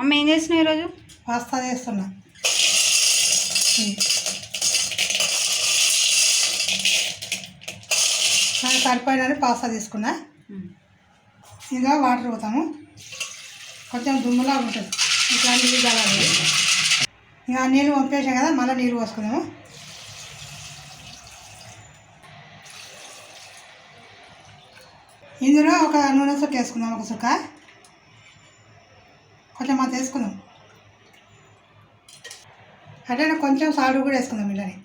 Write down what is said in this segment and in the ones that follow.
అమ్మ ఏం చేస్తున్నావు ఈరోజు? పాస్తా చేస్తున్నా. నాకు సరిపోయినని పాస్తా తీసుకున్నా. ఇంకా వాటర్ పోతాము. కొంచెం దుమ్ములా ఉంటుంది. ఇట్లా నీళ్ళు కలాలి ఇంకా నీళ్ళు పంపేసాం కదా మళ్ళీ నీళ్ళు పోసుకుందాము. ఇందులో ఒక నూనె సుక్క వేసుకుందాం ఒక సుక్క కొంచెం అంత వేసుకుందాం అంటే కొంచెం సాల్ట్ కూడా వేసుకుందాం ఇలానే.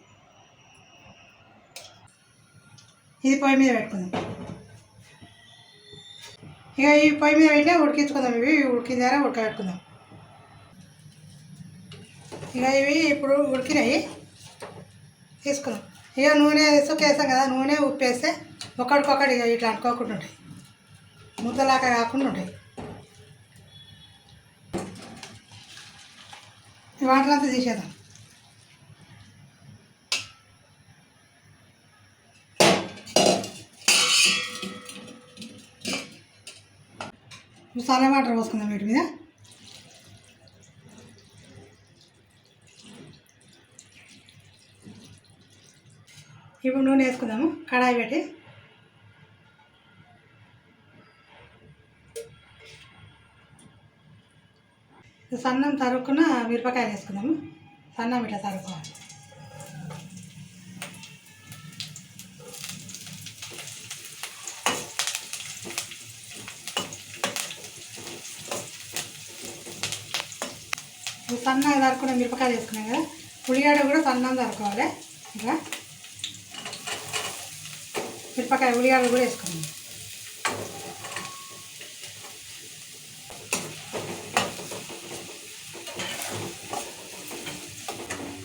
ఇది పొయ్యి మీద పెట్టుకుందాం. ఇక ఈ పొయ్యి మీద పెట్టి ఉడికించుకుందాం ఇవి. ఉడికిందారా ఉడకబెట్టుకుందాం. ఇక ఇవి ఇప్పుడు ఉడికినాయి. తీసుకున్నాం ఇక నూనె సుక్క వేస్తాం కదా నూనె ఉప్పు వేస్తే ఒకడికొకటి ఇక ఇట్లా అనుకోకుండా ఉంటాయి. ముద్దలాగా కాకుండా ఉంటాయి. వాటర్ అంతా తీసేద్దాం. మసాలా వాటర్ పోసుకుందాం వీటి మీద. ఇప్పుడు నూనె వేసుకుందాము కడాయి పెట్టి. సన్నం తరుక్కున మిరపకాయలు వేసుకుందాము. సన్నం ఇట్లా తరుక్కోవాలి. సన్నగా తరుక్కున్న మిరపకాయలు వేసుకున్నాం కదా. ఉల్లిగడ్డ కూడా సన్నం తరుకోవాలి ఇంకా మిరపకాయ ఉల్లిగడ్డ కూడా వేసుకున్నాం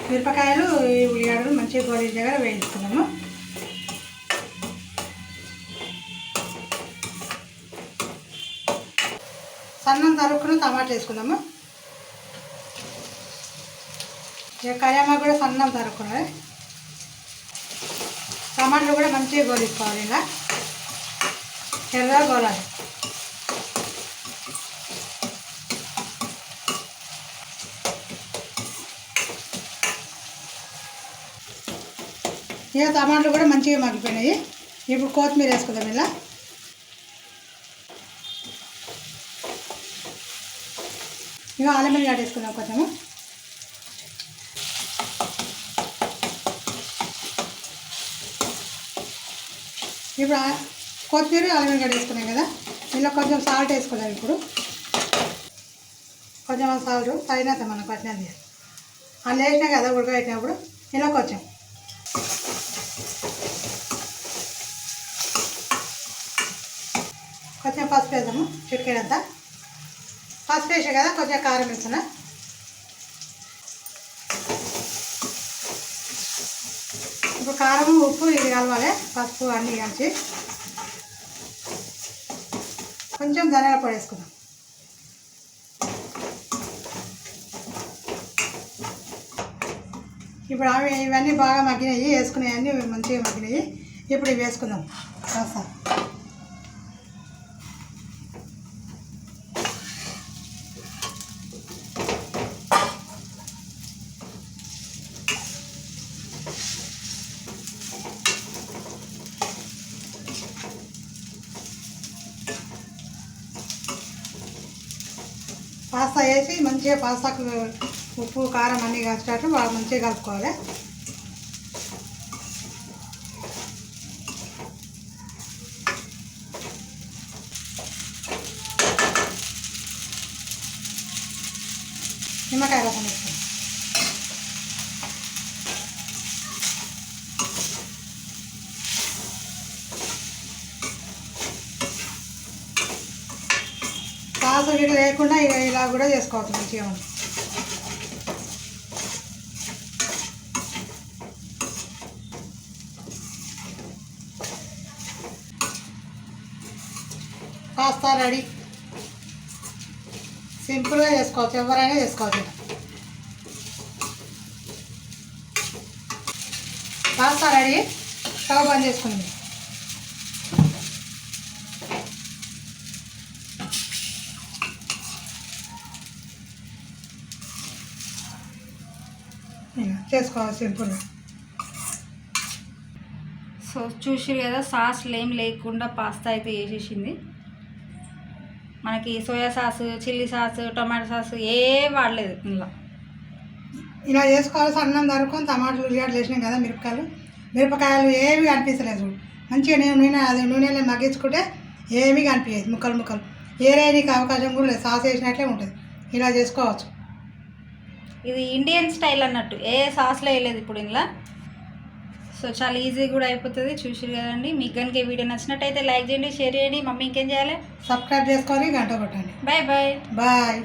మిరపకాయలు ఈ ఉల్లిగడ్డలు మంచిగా గోధుమ దగ్గర వేయించుకున్నాము సన్నం తరుక్కుని టమాటా వేసుకున్నాము ఇక కయామా కూడా సన్నం తరుక్కున్నది టమాటాలు కూడా మంచిగా గోలించుకోవాలి ఇలా ఎర్రగా గోలాలి. ఇక టమాటాలు కూడా మంచిగా మగ్గిపోయినాయి. ఇప్పుడు కొత్తిమీర వేసుకుందాం ఇలా. ఇక అల్లం ఆడేసుకుందాం కొంచెము ఇప్పుడు కొత్తిమీర అల్లం వెల్లిగడ్డ వేసుకున్నాం కదా ఇలా కొంచెం సాల్ట్ వేసుకున్నాం ఇప్పుడు. కొంచెం సాల్ట్ తగినంత మనం పట్టినది అందులో వేసినా కదా ఉడకబెట్టినప్పుడు ఇలా కొంచెం. కొంచెం పసుపు వేద్దాము చిటికెడంతా. పసుపు వేసా కదా కొంచెం కారం వేస్తున్నా. కారం ఉప్పు ఇది కలవాలి. పసుపు అన్నీ కలిసి కొంచెం ధనియాల పొడి వేసుకుందాం. ఇప్పుడు అవి ఇవన్నీ బాగా మగ్గినాయి వేసుకునేవన్నీ మంచిగా మగ్గినాయి. ఇప్పుడు ఇవి వేసుకుందాం. కాస్త పాస్తా వేసి మంచిగా పాస్తాకు ఉప్పు కారం అన్నీ కలిసేటట్టు బాగా మంచిగా కలుపుకోవాలి. నిమ్మకాయ రసం వేస్తాం సాసు గిట్ల లేకుండా ఇక ఇలా కూడా చేసుకోవచ్చు మంచిగా. ఉంది పాస్తా రెడీ. సింపుల్గా చేసుకోవచ్చు ఎవరైనా చేసుకోవచ్చు. కాస్త రెడీ. స్టవ్ బంద్ చేసుకుంది. చేసుకోవాలి సింపుల్ సో చూసిరు కదా సాస్లు ఏం లేకుండా పాస్తా అయితే వేసేసింది మనకి soya sauce chilli sauce tomato sauce ఏ వాడలేదు ఇందులో ఇలా చేసుకోవాలి అన్నం తరుకొని టమాటాలు ఉల్లిగడ్డలు వేసినాం కదా మిరపకాయలు. మిరపకాయలు ఏవి కనిపించలేదు మంచిగా నేను నూనె అది నూనెలో మగ్గించుకుంటే ఏమీ కనిపించదు ముక్కలు ముక్కలు. ఏరేయడానికి అవకాశం కూడా లేదు సాస్ వేసినట్లే ఉంటుంది. ఇలా చేసుకోవచ్చు. ఇది ఇండియన్ స్టైల్ అన్నట్టు. ఏ సాస్లో వేయలేదు ఇప్పుడు ఇందులో. సో చాలా ఈజీ కూడా అయిపోతుంది. చూసిరు కదండి. మీకు కనుక ఈ వీడియో నచ్చినట్టయితే లైక్ చేయండి షేర్ చేయండి. మమ్మీ ఇంకేం చేయాలి? సబ్స్క్రైబ్ చేసుకొని గంట కొట్టండి. Bye bye bye